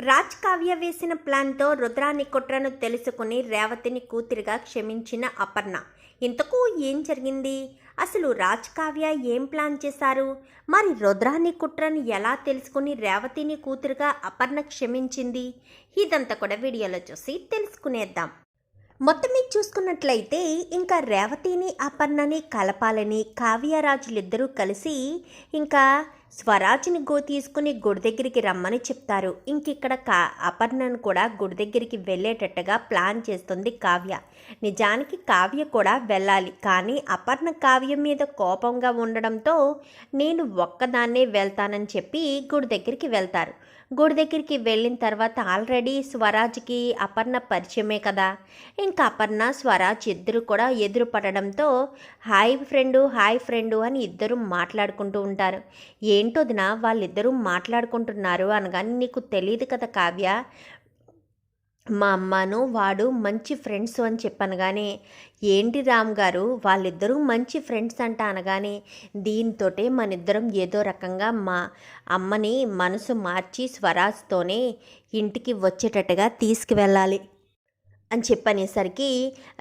రాజ్ కావ్య వేసిన ప్లాన్తో రుద్రాని కుట్రను తెలుసుకుని రేవతిని కూతురిగా క్షమించిన అపర్ణ. ఇంతకు ఏం జరిగింది? అసలు రాజ్ కావ్య ఏం ప్లాన్ చేశారు? మరి రుద్రాని కుట్రను ఎలా తెలుసుకుని రేవతిని కూతురుగా అపర్ణ క్షమించింది? ఇదంతా కూడా వీడియోలో చూసి తెలుసుకునేద్దాం. మొత్తం మీద చూసుకున్నట్లయితే ఇంకా రేవతిని అపర్ణని కలపాలని కావ్యరాజులిద్దరూ కలిసి ఇంకా స్వరాజ్ని గో తీసుకుని గుడి దగ్గరికి రమ్మని చెప్తారు. ఇంకిక్కడ కా అపర్ణను కూడా గుడి దగ్గరికి వెళ్ళేటట్టుగా ప్లాన్ చేస్తుంది కావ్య. నిజానికి కావ్య కూడా వెళ్ళాలి. కానీ అపర్ణ కావ్య మీద కోపంగా ఉండడంతో నేను ఒక్కదాన్నే వెళ్తానని చెప్పి గుడి దగ్గరికి వెళ్తారు. గుడి దగ్గరికి వెళ్ళిన తర్వాత ఆల్రెడీ స్వరాజ్కి అపర్ణ పరిచయమే కదా. ఇంకా అపర్ణ స్వరాజ్ ఇద్దరు కూడా ఎదురు పడడంతో హాయ్ ఫ్రెండు హాయ్ ఫ్రెండు అని ఇద్దరు మాట్లాడుకుంటూ ఉంటారు. ఏంటోదిన వాళ్ళిద్దరూ మాట్లాడుకుంటున్నారు అనగాని నీకు తెలియదు కదా కావ్య. మా అమ్మను వాడు మంచి ఫ్రెండ్స్ అని చెప్పాను కానీ ఏంటి రామ్ గారు వాళ్ళిద్దరూ మంచి ఫ్రెండ్స్ అంట అనగానే దీంతోటే మనిద్దరం ఏదో రకంగా మా అమ్మని మనసు మార్చి స్వరాజ్తోనే ఇంటికి వచ్చేటట్టుగా తీసుకువెళ్ళాలి అని చెప్పనేసరికి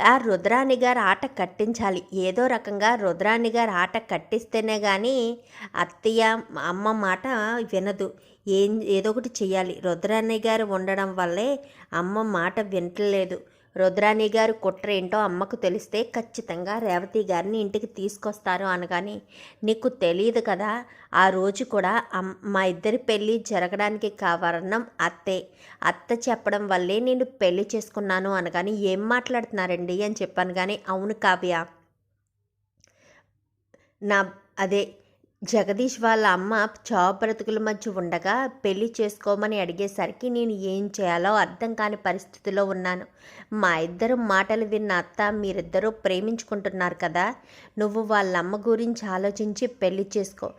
ఆ రుద్రాణి గారు ఆట కట్టించాలి. ఏదో రకంగా రుద్రాణి గారు ఆట కట్టిస్తేనే కానీ అత్తయ్య అమ్మ మాట వినదు. ఏం ఏదో ఒకటి చెయ్యాలి. రుద్రాణి గారు ఉండడం వల్లే అమ్మ మాట వింటలేదు. రుద్రాణి గారు కుట్ర ఏంటో అమ్మకు తెలిస్తే ఖచ్చితంగా రేవతి గారిని ఇంటికి తీసుకొస్తారు అనగాని నీకు తెలియదు కదా ఆ రోజు కూడా అమ్ మా ఇద్దరి పెళ్ళి జరగడానికి కావరణం అత్తే. అత్త చెప్పడం వల్లే నేను పెళ్ళి చేసుకున్నాను అనగాని ఏం మాట్లాడుతున్నారండి? అని చెప్పాను కానీ అవును కావ్య. నా అదే జగదీష్ వాళ్ళ అమ్మ చావు బ్రతుకుల మధ్య ఉండగా పెళ్ళి చేసుకోమని అడిగేసరికి నేను ఏం చేయాలో అర్థం కాని పరిస్థితిలో ఉన్నాను. మా ఇద్దరు మాటలు విన్న అత్త మీరిద్దరూ ప్రేమించుకుంటున్నారు కదా నువ్వు వాళ్ళ అమ్మ గురించి ఆలోచించి పెళ్ళి చేసుకో.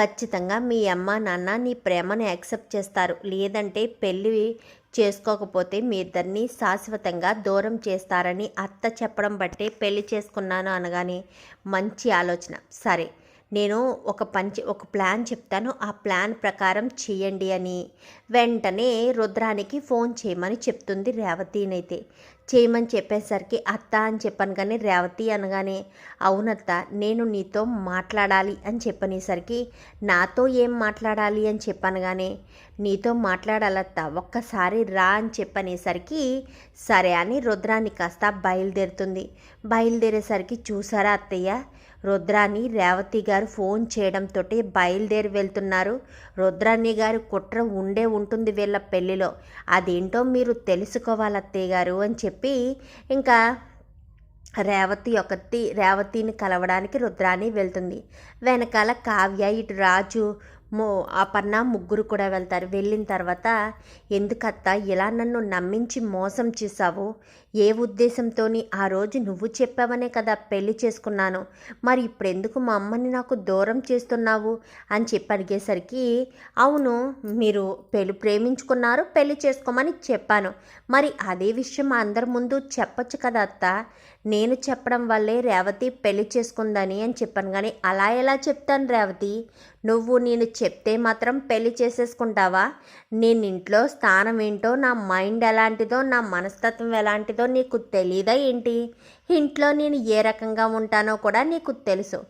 ఖచ్చితంగా మీ అమ్మ నాన్న నీ ప్రేమను యాక్సెప్ట్ చేస్తారు. లేదంటే పెళ్ళి చేసుకోకపోతే మీ ఇద్దరిని శాశ్వతంగా దూరం చేస్తారని అత్త చెప్పడం బట్టే పెళ్ళి చేసుకున్నాను అనగానే మంచి ఆలోచన. సరే నేను ఒక పంచి ఒక ప్లాన్ చెప్తాను. ఆ ప్లాన్ ప్రకారం చేయండి అని. వెంటనే రుద్రానికి ఫోన్ చేయమని చెప్తుంది రేవతినైతే చేయమని చెప్పేసరికి అత్త అని చెప్పాను కానీ రేవతి అనగానే అవునత్త నేను నీతో మాట్లాడాలి అని చెప్పనేసరికి నాతో ఏం మాట్లాడాలి అని చెప్పాను కానీ నీతో మాట్లాడాలత్త ఒక్కసారి రా అని చెప్పనేసరికి సరే అని రుద్రాన్ని కాస్త బయలుదేరుతుంది. బయలుదేరేసరికి చూసారా అత్తయ్య? రుద్రాని రేవతి గారు ఫోన్ చేయడంతో బయలుదేరి వెళ్తున్నారు. రుద్రాణి గారి కుట్ర ఉండే ఉంటుంది వీళ్ళ పెళ్ళిలో. అదేంటో మీరు తెలుసుకోవాలి అత్తయ్య గారు అని చెప్పి ఇంకా రేవతి ఒకటి రేవతిని కలవడానికి రుద్రాణి వెళ్తుంది. వెనకాల కావ్య ఇటు రాజు మో అపర్ణ ముగ్గురు కూడా వెళ్తారు. వెళ్ళిన తర్వాత ఎందుకత్త ఇలా నన్ను నమ్మించి మోసం చేశావు? ఏ ఉద్దేశంతోని ఆ రోజు నువ్వు చెప్పావనే కదా పెళ్ళి చేసుకున్నాను. మరి ఇప్పుడు ఎందుకు మా అమ్మని నాకు దూరం చేస్తున్నావు? అని చెప్పి అడిగేసరికి అవును మీరు పెళ్ళి ప్రేమించుకున్నారు పెళ్ళి చేసుకోమని చెప్పాను. మరి అదే విషయం అందరి ముందు చెప్పొచ్చు కదా అత్త? నేను చెప్పడం వల్లే రేవతి పెళ్ళి చేసుకుందని అని చెప్పాను కానీ అలా ఎలా చెప్తాను రేవతి? నువ్వు నేను చెప్తే మాత్రం పెళ్ళి చేసేసుకుంటావా? నేను ఇంట్లో స్థానం ఏంటో నా మైండ్ ఎలాంటిదో నా మనస్తత్వం ఎలాంటిదో నీకు తెలీదా ఏంటి? ఇంట్లో నేను ఏ రకంగా ఉంటానో కూడా నీకు తెలుసు.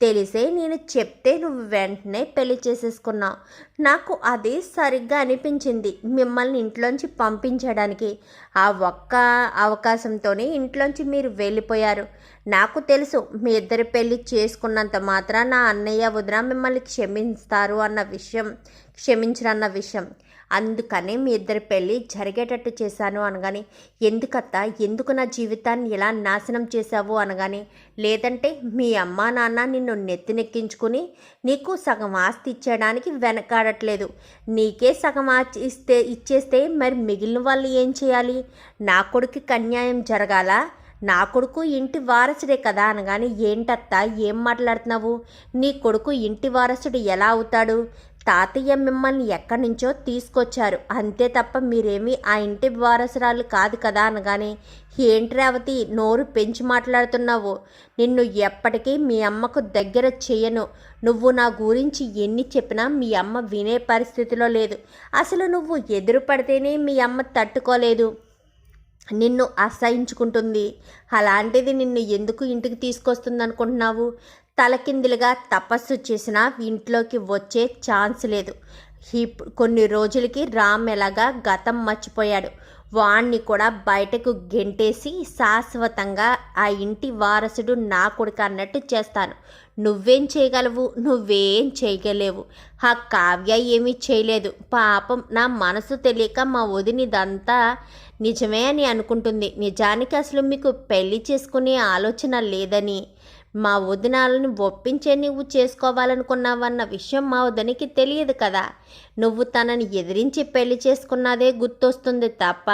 తెలిసే నేను చెప్తే నువ్వు వెంటనే పెళ్ళి చేసేసుకున్నావు. నాకు అది సరిగ్గా అనిపించింది మిమ్మల్ని ఇంట్లోంచి పంపించడానికి. ఆ ఒక్క అవకాశంతోనే ఇంట్లోంచి మీరు వెళ్ళిపోయారు. నాకు తెలుసు మీ ఇద్దరి పెళ్ళి చేసుకున్నంత మాత్రం నా అన్నయ్య వదిన మిమ్మల్ని క్షమిస్తారు అన్న విషయం క్షమించరన్న విషయం. అందుకనే మీ ఇద్దరి పెళ్ళి జరిగేటట్టు చేశాను అనగానే ఎందుకత్త? ఎందుకు నా జీవితాన్ని ఇలా నాశనం చేశావు? అనగానే లేదంటే మీ అమ్మా నాన్న నిన్ను నెత్తినెక్కించుకుని నీకు సగం ఆస్తి ఇచ్చేయడానికి వెనకాడట్లేదు. నీకే సగం ఆస్తి ఇస్తే ఇచ్చేస్తే మరి మిగిలిన వాళ్ళు ఏం చేయాలి? నా కొడుకు కన్యాయం జరగాల? నా కొడుకు ఇంటి వారసుడే కదా? అనగానే ఏంటత్తా? ఏం మాట్లాడుతున్నావు? నీ కొడుకు ఇంటి వారసుడు ఎలా అవుతాడు? తాతయ్య మిమ్మల్ని ఎక్కడి నుంచో తీసుకొచ్చారు. అంతే తప్ప మీరేమీ ఆ ఇంటి వారసురాలు కాదు కదా అనగానే ఏంటి రేవతి నోరు పెంచి మాట్లాడుతున్నావు. నిన్ను ఎప్పటికీ మీ అమ్మకు దగ్గర చేయను. నువ్వు నా గురించి ఎన్ని చెప్పినా మీ అమ్మ వినే పరిస్థితిలో లేదు. అసలు నువ్వు ఎదురు పడితేనే మీ అమ్మ తట్టుకోలేదు. నిన్ను అసహించుకుంటుంది. అలాంటిది నిన్ను ఎందుకు ఇంటికి తీసుకొస్తుంది అనుకుంటున్నావు తలకిందులుగా తపస్సు చేసినా ఇంట్లోకి వచ్చే ఛాన్స్ లేదు. ఇప్ కొన్ని రోజులకి రామ్ ఎలాగా గతం మర్చిపోయాడు. వాణ్ణి కూడా బయటకు గెంటేసి శాశ్వతంగా ఆ ఇంటి వారసుడు నా కొడుకు అన్నట్టు చేస్తాను. నువ్వేం చేయగలవు? నువ్వేం చేయగలేవు ఆ కావ్య ఏమీ చేయలేదు. పాపం నా మనసు తెలియక మా వదినిదంతా నిజమే అని అనుకుంటుంది. నిజానికి అసలు మీకు పెళ్ళి చేసుకునే ఆలోచన లేదని మా వదినాలను ఒప్పించే నువ్వు చేసుకోవాలనుకున్నావన్న విషయం మా వదనికి తెలియదు కదా. నువ్వు తనని ఎదిరించి పెళ్ళి చేసుకున్నదే గుర్తొస్తుంది తప్ప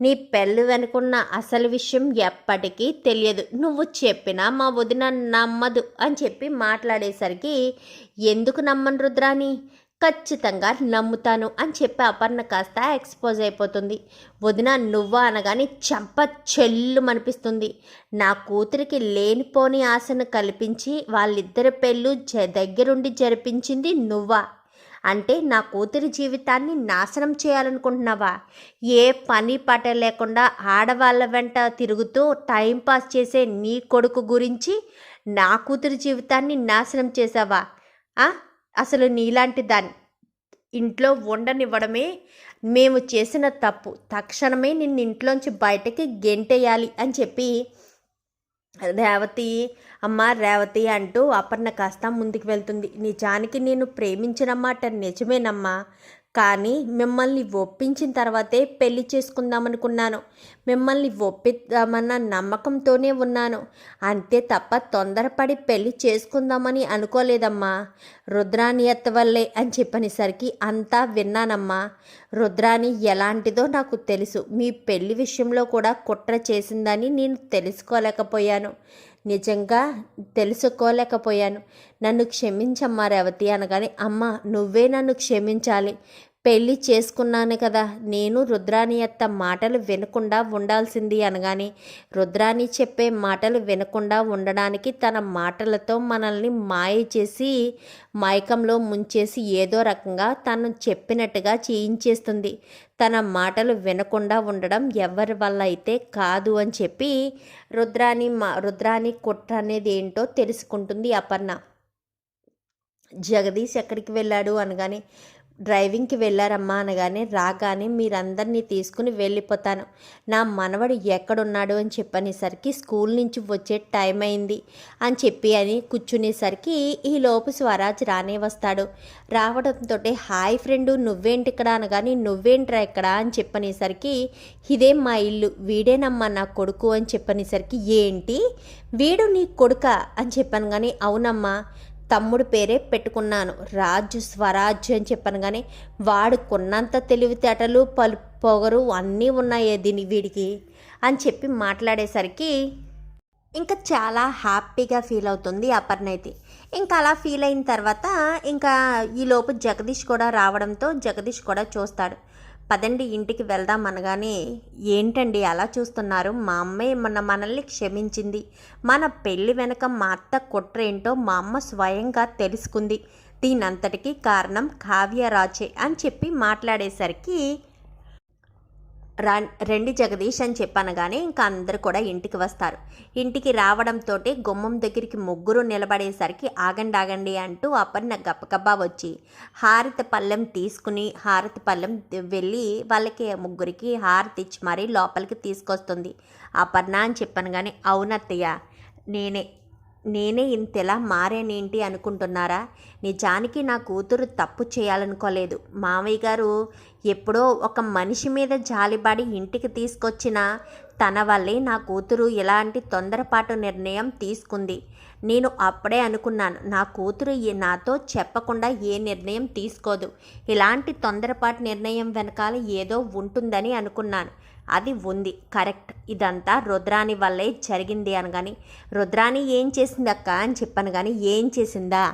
నీ పెళ్ళి వెనుకున్న అసలు విషయం ఎప్పటికీ తెలియదు. నువ్వు చెప్పినా మా వదిన నమ్మదు అని చెప్పి మాట్లాడేసరికి ఎందుకు నమ్మను రుద్రాని ఖచ్చితంగా నమ్ముతాను అని చెప్పి అపర్ణ కాస్త ఎక్స్పోజ్ అయిపోతుంది. వదిన నువ్వా అనగానే చంప చెల్లు అనిపిస్తుంది నా కూతురికి లేనిపోని ఆశను కల్పించి వాళ్ళిద్దరి పెళ్ళు జ దగ్గరుండి జరిపించింది నువ్వా? అంటే నా కూతురి జీవితాన్ని నాశనం చేయాలనుకుంటున్నావా? ఏ పని పట లేకుండా ఆడవాళ్ళ వెంట తిరుగుతూ టైంపాస్ చేసే నీ కొడుకు గురించి నా కూతురి జీవితాన్ని నాశనం చేసావా ఆ? అసలు నీలాంటి దాన్ని ఇంట్లో ఉండనివ్వడమే మేము చేసిన తప్పు. తక్షణమే నిన్ను ఇంట్లోంచి బయటకి గెంటేయాలి అని చెప్పి రేవతి అమ్మ రేవతి అంటూ అపర్ణ కాస్త ముందుకు వెళ్తుంది. నిజానికి నేను ప్రేమించిన మాట నిజమేనమ్మా. కానీ మిమ్మల్ని ఒప్పించిన తర్వాతే పెళ్ళి చేసుకుందామనుకున్నాను. మిమ్మల్ని ఒప్పిద్దామన్న నమ్మకంతోనే ఉన్నాను. అంతే తప్ప తొందరపడి పెళ్ళి చేసుకుందామని అనుకోలేదమ్మా. రుద్రాని అత్త వల్లే అని చెప్పనేసరికి అంతా విన్నానమ్మా. రుద్రాని ఎలాంటిదో నాకు తెలుసు. మీ పెళ్ళి విషయంలో కూడా కుట్ర చేసిందని నేను తెలుసుకోలేకపోయాను. నిజంగా తెలుసుకోలేకపోయాను. నన్ను క్షమించమ్మా రేవతి అనగానే అమ్మ నువ్వే నన్ను క్షమించాలి. పెళ్ళి చేసుకున్నాను కదా. నేను రుద్రాణి అత్త మాటలు వినకుండా ఉండాల్సింది అనగానే రుద్రాణి చెప్పే మాటలు వినకుండా ఉండడానికి తన మాటలతో మనల్ని మాయ చేసి మైకంలో ముంచేసి ఏదో రకంగా తను చెప్పినట్టుగా చేయించేస్తుంది. తన మాటలు వినకుండా ఉండడం ఎవరి వల్ల అయితే కాదు అని చెప్పి రుద్రాణి మా రుద్రాణి కుట్ర అనేది ఏంటో తెలుసుకుంటుంది అపర్ణ. జగదీష్ ఎక్కడికి వెళ్ళాడు అనగానే డ్రైవింగ్కి వెళ్ళారమ్మా అనగానే రాగానే మీరందరినీ తీసుకుని వెళ్ళిపోతాను. నా మనవడు ఎక్కడున్నాడు అని చెప్పనేసరికి స్కూల్ నుంచి వచ్చే టైం అయింది అని చెప్పి అని కూర్చునేసరికి ఈ లోపు స్వరాజ్ రానే వస్తాడు. రావడంతో హాయ్ ఫ్రెండు నువ్వేంటి ఇక్కడ అనగానే నువ్వేంట్రా ఇక్కడ అని చెప్పనేసరికి ఇదే మా ఇల్లు వీడేనమ్మా నా కొడుకు అని చెప్పనేసరికి ఏంటి? వీడు నీ కొడుక అని చెప్పాను కానీ అవునమ్మా. తమ్ముడు పేరే పెట్టుకున్నాను. రాజు స్వరాజ్యం అని చెప్పాను కానీ వాడు కొన్నంత తెలివితేటలు పలు పొగరు అన్నీ ఉన్నాయే దీని వీడికి అని చెప్పి మాట్లాడేసరికి ఇంకా చాలా హ్యాపీగా ఫీల్ అవుతుంది అపర్ణ అయితే ఇంకా అలా ఫీల్ అయిన తర్వాత ఇంకా ఈలోపు జగదీష్ కూడా రావడంతో జగదీష్ కూడా చూస్తాడు. పదండి ఇంటికి వెళ్దాం అనగానే ఏంటండి అలా చూస్తున్నారు? మా అమ్మే మన మనల్ని క్షమించింది. మన పెళ్ళి వెనక మా అత్త కుట్ర ఏంటో మా అమ్మ స్వయంగా తెలుసుకుంది. దీనంతటికీ కారణం కావ్యరాజే అని చెప్పి మాట్లాడేసరికి రండి జగదీష్ అని చెప్పనగానే ఇంకా అందరు కూడా ఇంటికి వస్తారు. ఇంటికి రావడంతో గుమ్మం దగ్గరికి ముగ్గురు నిలబడేసరికి ఆగండి ఆగండి అంటూ అపర్ణ గప్పగబ్బా వచ్చి హారతి పళ్ళెం తీసుకుని హారతి పళ్ళెం వెళ్ళి వాళ్ళకి ముగ్గురికి హారతి ఇచ్చి మరీ లోపలికి తీసుకొస్తుంది. అపర్ణ అని చెప్పాను కానీ అవునత్తయ్య నేనే నేనే ఇంతెలా మారేనేంటి అనుకుంటున్నారా? నిజానికి నా కూతురు తప్పు చేయాలనుకోలేదు. మామయ్య గారు ఎప్పుడో ఒక మనిషి మీద జాలిపడి ఇంటికి తీసుకొచ్చిన తన వల్లే నా కూతురు ఎలాంటి తొందరపాటు నిర్ణయం తీసుకుంది. నేను అప్పుడే అనుకున్నాను నా కూతురు నాతో చెప్పకుండా ఏ నిర్ణయం తీసుకోదు. ఇలాంటి తొందరపాటు నిర్ణయం వెనకాల ఏదో ఉంటుందని అనుకున్నాను. అది ఉంది. కరెక్ట్. ఇదంతా రుద్రాణి వల్లే జరిగింది అనగాని రుద్రాణి ఏం చేసింది అక్క అని చెప్పాను కానీ ఏం చేసిందా?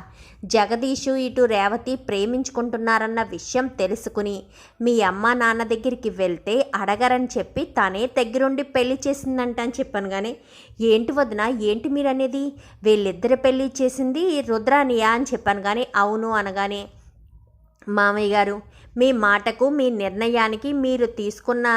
జగదీషు ఇటు రేవతి ప్రేమించుకుంటున్నారన్న విషయం తెలుసుకుని మీ అమ్మ నాన్న దగ్గరికి వెళ్తే అడగరని చెప్పి తనే దగ్గరుండి పెళ్ళి చేసిందంట అని చెప్పాను కానీ ఏంటి వదిన ఏంటి మీరు అనేది వీళ్ళిద్దరి పెళ్ళి చేసింది రుద్రాణియా అని చెప్పాను కానీ అవును అనగానే మామయ్య గారు మీ మాటకు మీ నిర్ణయానికి మీరు తీసుకున్న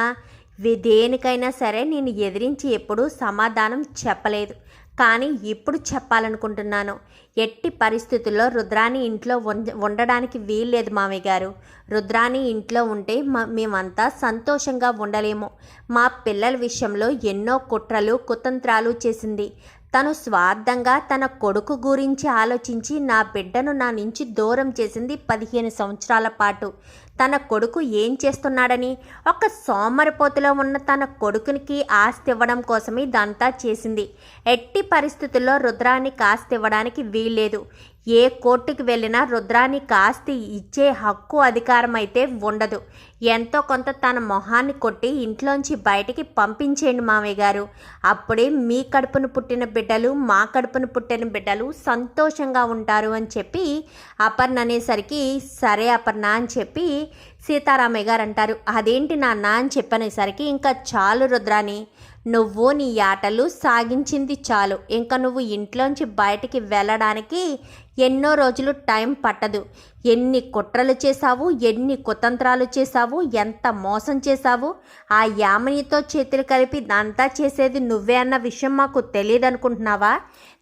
దేనికైనా సరే నేను ఎదిరించి ఎప్పుడూ సమాధానం చెప్పలేదు. కానీ ఇప్పుడు చెప్పాలనుకుంటున్నాను. ఎట్టి పరిస్థితుల్లో రుద్రాని ఇంట్లో ఉండడానికి వీల్లేదు మామయ్య గారు. రుద్రాని ఇంట్లో ఉంటే మ- మేమంతా సంతోషంగా ఉండలేము. మా పిల్లల విషయంలో ఎన్నో కుట్రలు కుతంత్రాలు చేసింది. తను స్వార్థంగా తన కొడుకు గురించి ఆలోచించి నా బిడ్డను నా నుంచి దూరం చేసింది పదిహేను సంవత్సరాల పాటు. తన కొడుకు ఏం చేస్తున్నాడని ఒక సోమరిపోతులో ఉన్న తన కొడుకునికి ఆస్తి ఇవ్వడం కోసమే ఇదంతా చేసింది. ఎట్టి పరిస్థితుల్లో రుద్రాన్ని కాస్తి ఇవ్వడానికి వీల్లేదు. ఏ కోర్టుకి వెళ్ళినా రుద్రాని కాస్తి ఇచ్చే హక్కు అధికారం అయితే ఉండదు. ఎంతో కొంత తన మొహాన్ని కొట్టి ఇంట్లోంచి బయటికి పంపించేయండి మామయ్య గారు. అప్పుడే మీ కడుపును పుట్టిన బిడ్డలు మా కడుపును పుట్టిన బిడ్డలు సంతోషంగా ఉంటారు అని చెప్పి అపర్ణ అనేసరికి సరే అపర్ణ అని చెప్పి సీతారామయ్య గారు అంటారు. అదేంటి నాన్న అని చెప్పనేసరికి ఇంకా చాలు రుద్రాని నువ్వు నీ ఆటలు సాగించింది చాలు. ఇంకా నువ్వు ఇంట్లోంచి బయటికి వెళ్ళడానికి ఎన్నో రోజులు టైం పట్టదు. ఎన్ని కుట్రలు చేశావు ఎన్ని కుతంత్రాలు చేశావు ఎంత మోసం చేశావు ఆ యామనితో చేతులు కలిపి అంతా చేసేది నువ్వే అన్న విషయం మాకు తెలియదు అనుకుంటున్నావా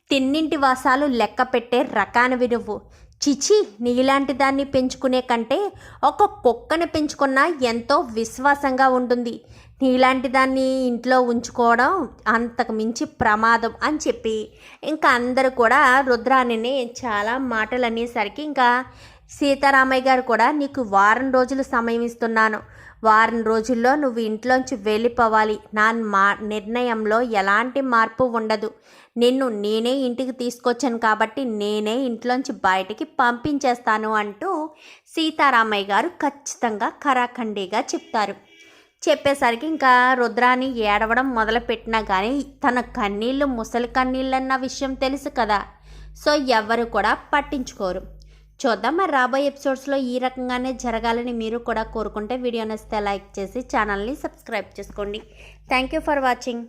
తిన్నింటి వాసాలు లెక్క పెట్టే రకానివి నువ్వు. చిచి నీలాంటి దాన్ని పెంచుకునే కంటే ఒక కుక్కని పెంచుకున్నా ఎంతో విశ్వాసంగా ఉంటుంది. నీలాంటి దాన్ని ఇంట్లో ఉంచుకోవడం అంతకు మించి ప్రమాదం అని చెప్పి ఇంకా అందరూ కూడా రుద్రాణిని చాలా మాటలు అనేసరికి ఇంకా సీతారామయ్య గారు కూడా నీకు వారం రోజులు సమయం ఇస్తున్నాను. వారం రోజుల్లో నువ్వు ఇంట్లోంచి వెళ్ళిపోవాలి. నా మా నిర్ణయంలో ఎలాంటి మార్పు ఉండదు. నిన్ను నేనే ఇంటికి తీసుకొచ్చాను కాబట్టి నేనే ఇంట్లోంచి బయటికి పంపించేస్తాను అంటూ సీతారామయ్య గారు ఖచ్చితంగా కరాఖండిగా చెప్తారు. చెప్పేసరికి ఇంకా రుద్రాని ఏడవడం మొదలుపెట్టినా కానీ తన కన్నీళ్ళు ముసలి కన్నీళ్ళు అన్న విషయం తెలుసు కదా. సో ఎవ్వరు కూడా పట్టించుకోరు. చూద్దాం మరి రాబోయే ఎపిసోడ్స్లో ఈ రకంగానే జరగాలని మీరు కూడా కోరుకుంటే వీడియో నచ్చితే లైక్ చేసి ఛానల్ని సబ్స్క్రైబ్ చేసుకోండి. Thank you for watching.